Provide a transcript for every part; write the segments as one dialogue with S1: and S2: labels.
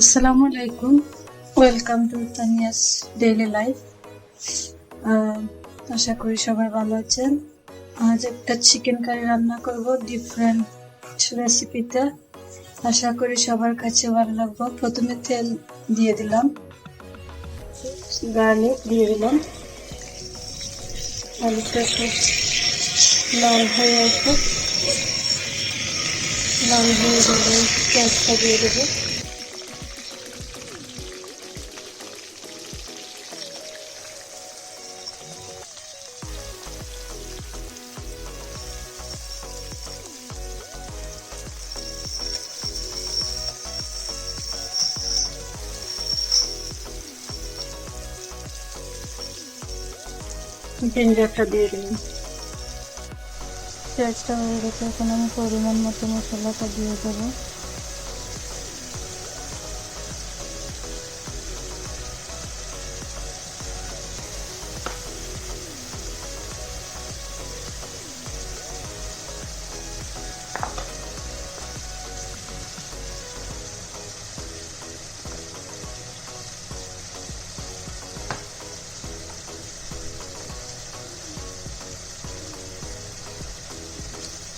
S1: আসসালামু আলাইকুম। Welcome to Tania's daily life আশা করি সবাই ভালো আছেন। আজ একটা চিকেন কারি রান্না করব ডিফারেন্ট রেসিপিতে আশা করি সবার কাছে ভালো লাগবে। প্রথমে তেল দিয়ে দিলাম। গার্লিক দিয়ে দিলাম। আলুটা খুব লাল হয়ে আসবে লাল হয়ে গেলে দিয়ে দেবো। জিঞ্জারটা দিয়ে দিলাম পেঁয়াজটা হয়ে গেছে এখন আমি পরিমাণ মতো মশলাটা দিয়ে দেবো।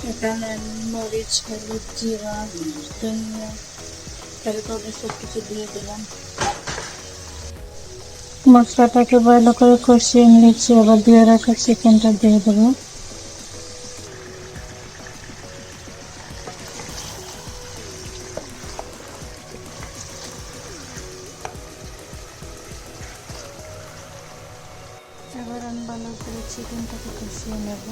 S1: এখানে মরিচ হলুদ জিরা ধনিয়া তারপরে সব কিছু দিয়ে দিলাম মশলাটাকে ভালো করে কষিয়ে নিয়েছি আবার দিয়ে রাখা চিকেনটা দিয়ে দেবো এবার আমি ভালো করে চিকেনটাকে কষিয়ে নেবো